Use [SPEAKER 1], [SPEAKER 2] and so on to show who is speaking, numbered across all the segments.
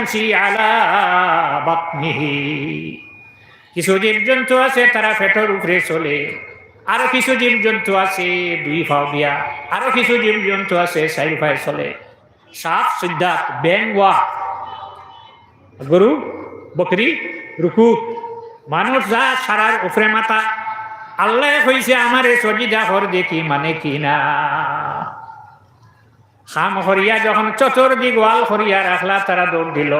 [SPEAKER 1] ইয়ামশি আলা বাতনিহি। কিছু জীবজন্তু আছে, তারা পেটের উপরে চলে। আরও কিছু জীবজন্তু আছে, দুই ফাও দিয়া। আরও কিছু জীবজন্তু আছে, চারি ফায় চলে। সাপ সিদ্ধাত বেংওয়া গরু, বকরি, রুকু। মানুষ যা সারার উপরে মাথা। আল্লাহ হইছে আমার সজিদা হর দেখি মানে কি না? খাম হরিয়া যখন চতুর্দিক ওয়াল হরিয়া রাখলা, তারা দৌড় দিল।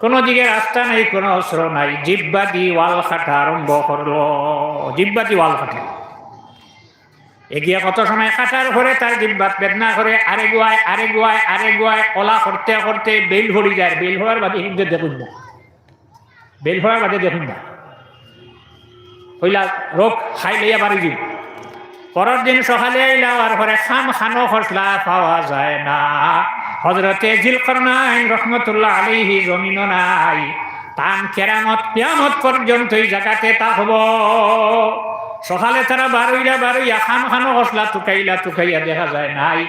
[SPEAKER 1] কোনো দিকে রাস্তা নেই, কোনো অস্ত্র নাই। জিব্বা দি ওয়াল খাটা আরম্ভ করল। জিব্বা দি ওয়াল খাটা এগিয়ে কত সময় কাটার ঘরে তার জিব্বাত বেদনা করে, আরে গুয়ায় আরে গুয়ায় আরে গুয়ায় কলা করতে করতে বেল ভরি যায়। বেল হওয়ার বাদে হিন্দু দেখুন না। বেল হওয়ার বাদে দেখুন না। হইলা রোগ খাই লইয়া বাড়ি দিন পরের দিন সকালে আইলা আর ঘরে খাম খানো খসলা পাওয়া যায় না হজরতে জিলকর নাই রহমতুল্লাহ আলিহি জমিন নাই তান কেরামত পিয়ামত পর্যন্ত এই জায়গাতে তা হব সকালে তারা বারুইলা বারুইয়া খাম খানো খসলা টুকাইলা টুকাইয়া দেখা যায় নাই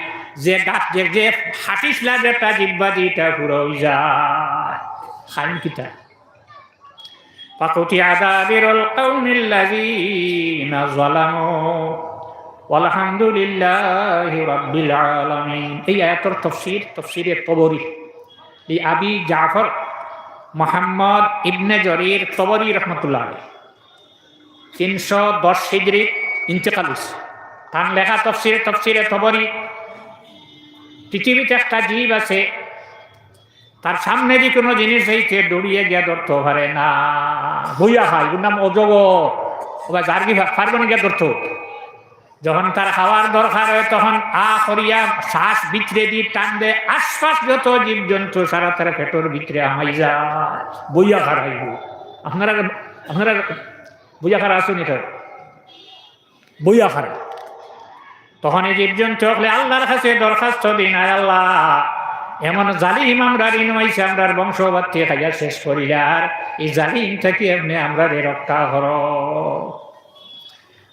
[SPEAKER 1] যে গাছ যে যে হাঁটিসলা যেটা জিব্বা দিটা পুরো যায় খান কিতা فقطع دابر القوم الذين ظلموا এই তফসিরে এই আবি দশ তার লেখা তফসিরে তফসিরে একটা জীব আছে, তার সামনে যে কোনো জিনিস হয়েছে দৌড়িয়ে গিয়া ধরতে পারে না। বইয়া হয়, ওর নাম অজগর। ওবার যার কি পারবে গিয়া ধরতে যখন তার খাওয়ার দরকার হয়, তখন আ করিয়া শ্বাস ভিতরে দিয়ে টান দেয় আশপাশ যত জীবজন্তু সারা তারা পেটর ভিতরে আমাই যা বইয়া খারাইব আপনারা আপনারা বইয়া খারা আসুন এটা? বইয়া খারা তখন এই জীবজন্তু হলে আল্লাহর কাছে দরখাস্ত দিন আয় আল্লাহ। এমন জালিম আমরা ঋণ হয়েছে আমরার বংশবাত্তি খাইয়া শেষ করিলার এই জালিম থেকে এমনি আমরা রক্ষা কর।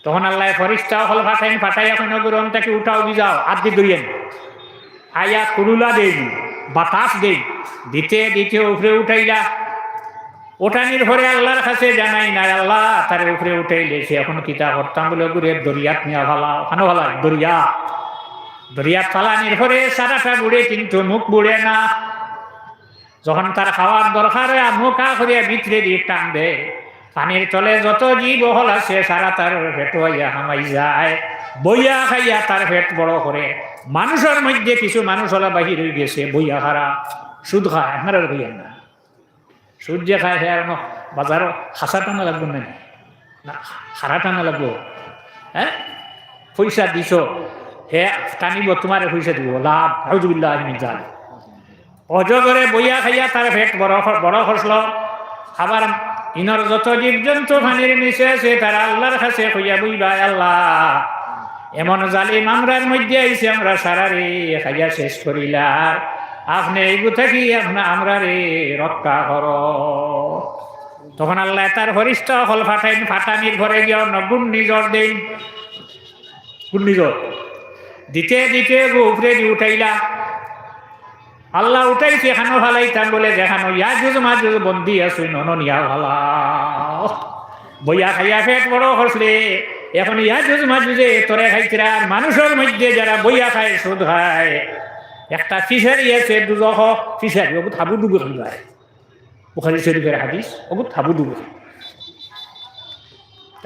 [SPEAKER 1] তখন আল্লাহ ফরিস্তা হল ফাটাইন, ফাটাই এখন গুরম থেকে উঠাও বিজাও আদি দইয়েন আয়া কুরুলা দেই, বাতাস দেই, দিতে দিতে উপরে উঠাইলা। ওটানির ঘরে আল্লাহর কাছে জানাই, না আল্লাহ, তার উপরে উঠাইলে সে এখন কিতা করতাম বলে গুরে দরিয়াত নিয়া ভালা ওখানে ভালা, দরিয়া। দরিয়া ফালানির ঘরে সারাটা বুড়ে কিন্তু মুখ বুড়ে না। যখন তার খাওয়ার দরকার মুখ আ করিয়া ভিতরে দিয়ে টান দে পানির তলে যত জীব হল আছে, সারা তার পেট হইয়া হামাই যায়। বইয়া খাইয়া তার পেট বড় করে। মানুষের মধ্যে কিছু মানুষ হলা বাহির হয়ে গেছে, বইয়া খারা। সুদ খায় আপনারা বইয়া না। সুদ যে খায়, সে আর বাজারও খাসা টানা লাগবে না। খারা টানা লাগবো। হ্যাঁ? পয়সা দিছ হে টানিব, তোমার পয়সা দিব। লাভ হাউজুবিল্লাহ মিজাল অজগরে বইয়া খাইয়া তার পেট বড় বড় খসল। আবার ইনর যত জীবজন্তু পানির নিচে আছে তারা আল্লাহর কাছে কইয়া বইবা আল্লাহ। এমন জালিম আমরার মধ্যে আইছে আমরা সারা রে খাইয়া শেষ করিলার। আপনি এইগু থাকি আপনা আমরা রে রক্ষা কর? তখন আল্লাহ তার হরিষ্ঠ হল ফাটাইন ফাটানির ঘরে গিয়ে নগুণ নিজর দেন। ঘূর্ণিঝড় দিতে দিতে উপরে উঠাইলা। আল্লাহ উঠাইছে, এখানো ভালাইতাম বলে দেখানো ইয়া জুজ মা জুজ বন্দি আছো নন ইয়া ভালা বইয়া খাইয়া ফেট বড় হসলে এখন ইয়া জুজ মা জুজে তোরে খাইছিরা মানুষের মধ্যে যারা বইয়া খায়, সুদ খায়। একটা ফিশারি আছে, দুজহ ফিশারি ওগুলো থাবু ডুবু খাইবায় বুখারি শরীফের হাদিস ওগুলো থাবু ডুবু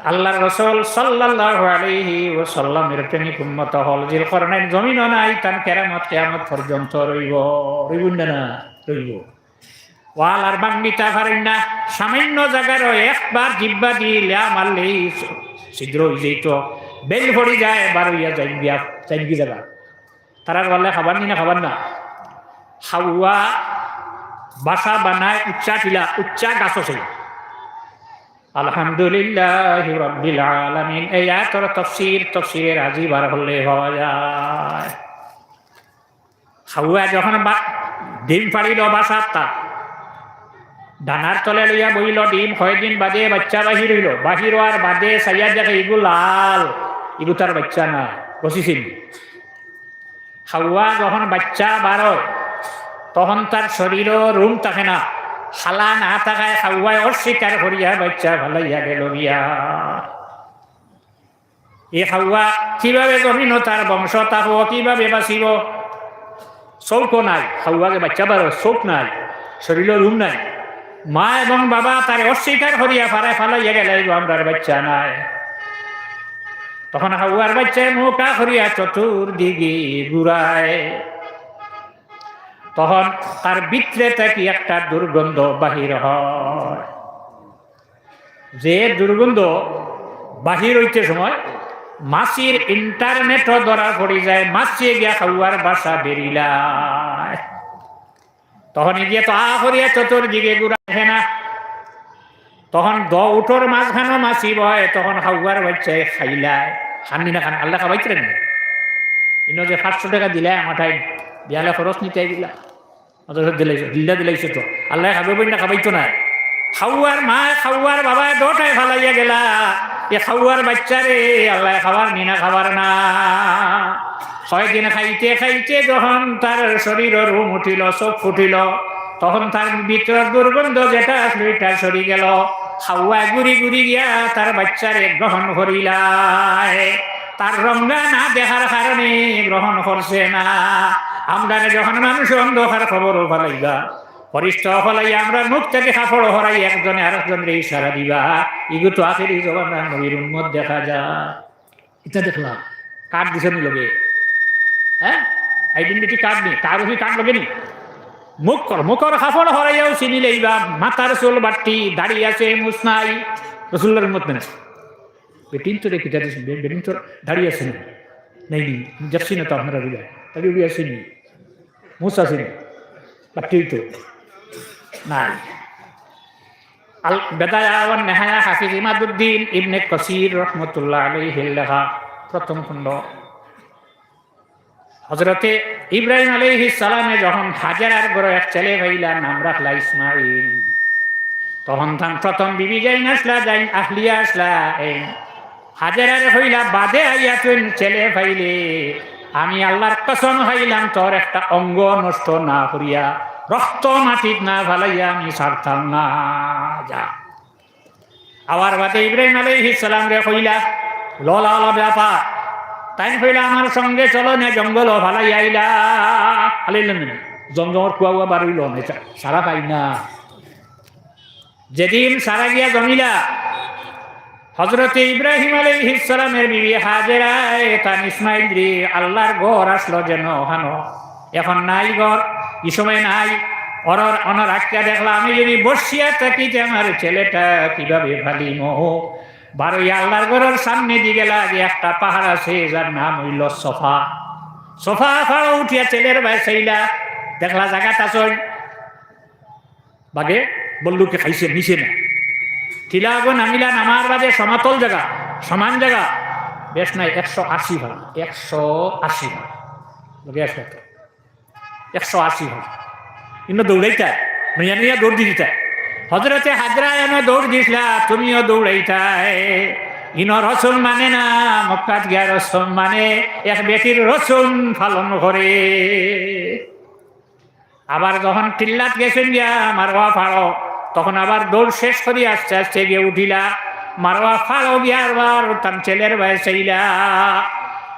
[SPEAKER 1] আল্লাহর রসল সাল্লাল্লাহু আলাইহি ওয়াসাল্লামের প্রেমিক উম্মত হল জিল করনাইন জমিন নাই তান কেরামত কেয়ামত পর্যন্ত রইব। রইব না রইব। ওয়াল আর বাংলিটা পারেন না, সামান্য জায়গার একবার জিব্বা দিলে মারলেই ছিদ্র হয়ে যেত। বেল ভরি যায়, বার হইয়া যাই গিয়া যাই গিয়ে যাবা। তারার বললে খাবার নি না, খাবার না। হাওয়া বাসা বানায়, উচ্চা টিলা, উচ্চা গাছ আলহামদুলিল্লাহ রব্বিল আলামিন। এই আয়াতর তফসির, তফসিরের আজি বার হলে হওয়া যায়। হাউয়া যখন ডিম পাড়িল বাসার তা, ডানার তলে লইয়া বইল, ডিম কয়দিন বাদে বাচ্চা বাহির হইল। বাহির হওয়ার বাদে সাইয়া দেখে ইগু লাল ইগু তার বাচ্চা না বসিছিল হাউয়া যখন বাচ্চা বার তখন তার শরীরও রুম থাকে না। খালা না থাকায় খাওয়ায় অস্বীকার করিয়া বাচ্চা ভালাইয়া গেল গিয়া। এ খাওয়া কীভাবে জমিন তার বংশ তাহ কীভাবে বাঁচিব? চৌকো নাই, খাওয়াকে বাচ্চা বারো চোখ নাই শরীরের রুম নাই। মা এবং বাবা তার অস্বীকার করিয়া ফারায় ফালাইয়া গেলে আমরার বাচ্চা নাই। তখন হাওয়ার বাচ্চায় নৌকা করিয়া চতুর্দিকে ঘুরায়। তখন তার বিত্রে থেকে একটা দুর্গন্ধ বাহির হয়। যে দুর্গন্ধ বাহির হইতে সময় মাছির ইন্টারনেটও ধরা পড়ে যায় মাছিয়ে গিয়া খাওয়ার বাসা বেরিলায় তখন গিয়ে তো আ করিয়া চতুর্দিকে ঘুরায় না। তখন দ উঠোর মাঝখানো মাছি বয় তখন হাউয়ার বাচ্চায় খাইলায় খাননি না খান আল্লাহ খাবাইছিলেন ইনো যে পাঁচশো টাকা দিলে আমাটাই বিয়ালে খরচ নিতে দিলা অথচ দিলাইছো দিল্লা দিলাইছো তো। আল্লাহ খাবে না, খাবাইতো না। খাওয়ার মা, খাওয়ার বাবা দোটায় ফালাইয়া গেলা। এ খাওয়ার বাচ্চারে আল্লাহ খাবার নি না খাবার না। ছয়দিন খাইতে খাইতে যখন তার শরীরের রুম উঠিল, চোখ ফুটিল, তখন তার ভিতর দুর্গন্ধ যেটা আসলো, এটা সরি গেল। খাওয়া গুড়ি গুড়ি গিয়া তার বাচ্চারে গ্রহণ করিলায়। তার রঙ্গা না দেখার কারণে গ্রহণ করছে না। আমরা যখন মানুষ অন্ধকার খবরও ফলাইবা, পরিষ্ঠ ফলাইয়া আমরা মুখ থেকে কাপড় হরাই একজনে আরেকজনের ইশারা দিবা। ইগু তো আখেরি জবান নবীর উন্মত দেখা যা। এটা দেখলাম। কার্ড দিছে নি লগে হ্যাঁ? আইডেন্টিটি কার্ড নেই, তার উপরে কার্ড লগে নি? মুখ কর মুখর কাপড় হরাইয়াও চিনি লইবা। মাথার চুল বাট্টি দাড়ি আছে, মুছ নাই। রসুল্লার মত না বেটিন তো রেখে বেটিন তো দাঁড়িয়ে আছে নেই যাচ্ছি না তো আপনারা উড়ে আসেনি। বাট্টি তো নাই। আল বেদায়া ওয়ান নেহায়া হাফিজ ইমাদুদ্দিন ইবনে কসির রহমতুল্লাহ আলাইহির লেখা প্রথম খণ্ড। হজরতে ইব্রাহিম আলাইহিস সালামে যখন হাজারার গড় এক ছেলে ভাইলা নাম রাখলা ইসমাইল তখন তান প্রথম বিবি যাই আসলা যাই আহলিয়া আসলা, এই হাজারার হইলা বাদে আইয়া তুই ছেলে ভাইলে আমি আল্লাহর কসম হইলাম, তোর একটা অঙ্গ নষ্ট না করিয়া, রক্ত মাটিত না ভালাইয়া আমি ছাড়তাম না, যা। আবার বাদে ইব্রাহিম আলাইহিস সালাম রে কইলা, ললা ললা ব্যাপার, তাই কইলা আমার সঙ্গে চলো না, জঙ্গল ভালাই আইলা। আলাইলেন জঙ্গল কুয়া কুয়া বাড়িল সারা পাই না। যেদিন সারা গিয়া জমিলা হজরতে ইব্রাহিম আলাইহিস সালামের বিবি হাজেরায় তান ইসমাইল রে আল্লাহর ঘর আসলো যেন ওখানো এখন নাই ঘর, এই সময় নাই। অনর অনর আটকা দেখলাম আমি যদি বসিয়া থাকি যে আমার ছেলেটা কীভাবে ভালি মোহ বারোই আল্লাহর ঘরের সামনে গেলা যে একটা পাহাড় আছে, যার নাম হইল সোফা। সোফা ফাড়া উঠিয়া ছেলের ভাই সেইলা দেখলা জায়গাটা চল। বাগে বল্লুকে খাইছে, নিছে না। টিলা গো নামিলা নামার বাদে সমতল জায়গা, সমান জায়গা। বেশ নাই, একশো আশি ভাগ একশো আশি ভাগ। একশো আশি ভাগ কিন্তু দৌড়াইতা নিয়া নিয়া দৌড় দিতা হজরতে হাজরা এনে দৌড় দিছিলা, তুমিও দৌড়াইতাই। ইন রসুন মানে না, মক্কাত গিয়া রসুন মানে এক বেটির রসুন পালন করে। আবার যখন টিল্লাত গেছেন গিয়া, মারোয়া ফাড়ো তখন আবার দৌড় শেষ করি আস্তে আস্তে গিয়ে উঠিলা। মারোয়া ফাড়ো গিয়া আবার তার ছেলের বয়সইলা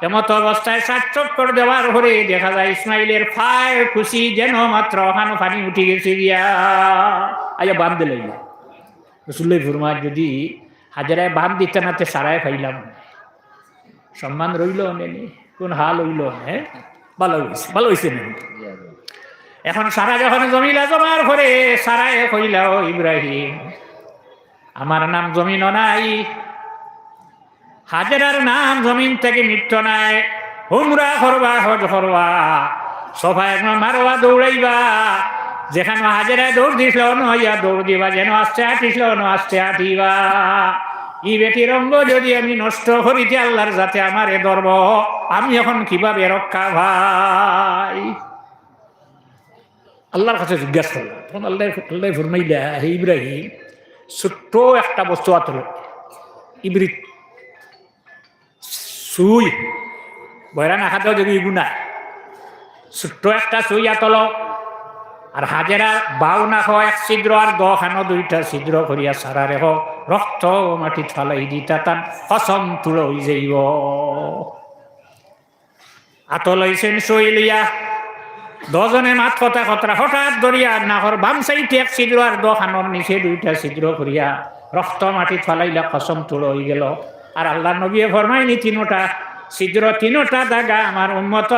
[SPEAKER 1] এমত অবস্থায় সাত চক্কর দেওয়ার পরে দেখা যায় ইসমাইলের ফায় খুশি যেন মাত্র ওখানে পানি উঠে গেছে গিয়া। আজ বাদ দিলে রসুল্লাই ফুরমা যদি হাজারায় বাদ দিতে না তে সারায় পাইলাম সম্মান রইল নেনি কোন হাল হইল হ্যাঁ? ভালো হয়েছে ভালো হয়েছে না? এখন সারা যখন জমিলা জমার পরে সারায় কইলা ও ইব্রাহিম। আমার নাম জমিন নাই, হাজারার নাম জমিন থেকে নিত্য নাই, হুমরা করবা হজ করবা সবাই মারবা দৌড়াইবা, যেখানে হাজারায় দৌড় দিছিল নইয়া দৌড় দিবা, যেন আস্তে আটিছিল ন আস্তে আটিবা। ই বেটির অঙ্গ যদি আমি নষ্ট করিতে আল্লাহর যাতে আমার এ ধর্ম আমি এখন কীভাবে রক্ষা ভাই? আল্লাহর কাছে জিজ্ঞাসা করলাম তখন আল্লাহ আল্লাহ ফরমাইলা, হে ইব্রাহিম, ছোট্ট একটা বস্তু আতল ইবরিত, সুই। বয়রা না খাতেও যদি ইগুনা ছোট্ট একটা সুই আতল আর হাজেরা বাউ না হ এক ছিদ্র, আর দ খানো দুইটা ছিদ্র করিয়া সারা রেহ রক্ত মাটি ফালাই দিতা তান কসম তুলো যাইব। আতলাইছেন শৈলিয়া দজনে মাত কথা কথা, হঠাৎ ধরিয়া নাহর বাম সাইডে এক ছিদ্র আর দখানোর নিচে দুইটা ছিদ্র করিয়া রক্ত মাটি ফলাইলা কসম তুলো হয়ে গেল। আর আল্লাহ নবী ফরমাইনি তিনোটা ছিদ্র তিনোটা দাগা আমার উন্মতর